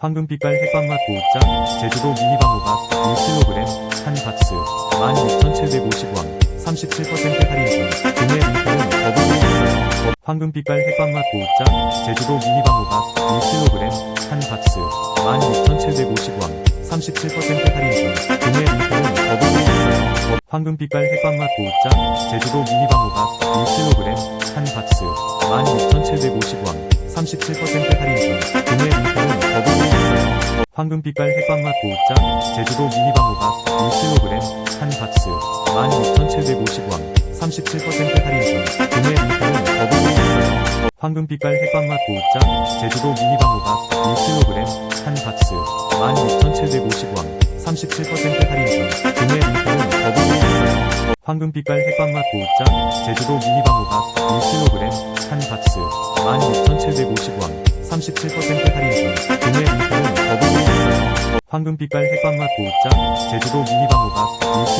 황금빛깔 햇밤맛 고급장 제주도 미니방호박 1kg 한 박스 16,750원 37% 할인 중 구매 링크는 있어요 황금빛깔 햇밤맛 고급장 제주도 미니방호박 1kg 한 박스 16,750원 37% 할인 중 구매 링크는 있어요 황금빛깔 햇밤맛 고급장 제주도 미니방호박 1kg 한 박스 16,750원 37% 할인 황금빛깔 햇밤맛 고급장 제주도 미니방호박 1kg 한 박스 16,750원 37% 할인 중 구매 링크는 더보기에 있어요. 황금빛깔 햇밤맛 고급장 제주도 미니방호박 1kg 한 박스 16,750원 37% 할인 중 구매 링크는 더보기에 있어요. 황금빛깔 햇밤맛 고급장 제주도 미니방호박 1kg 한 박스 16,750원 37% 할인 중 황금빛깔 햇밤맛 고급장 제주도 미니방호박 1kg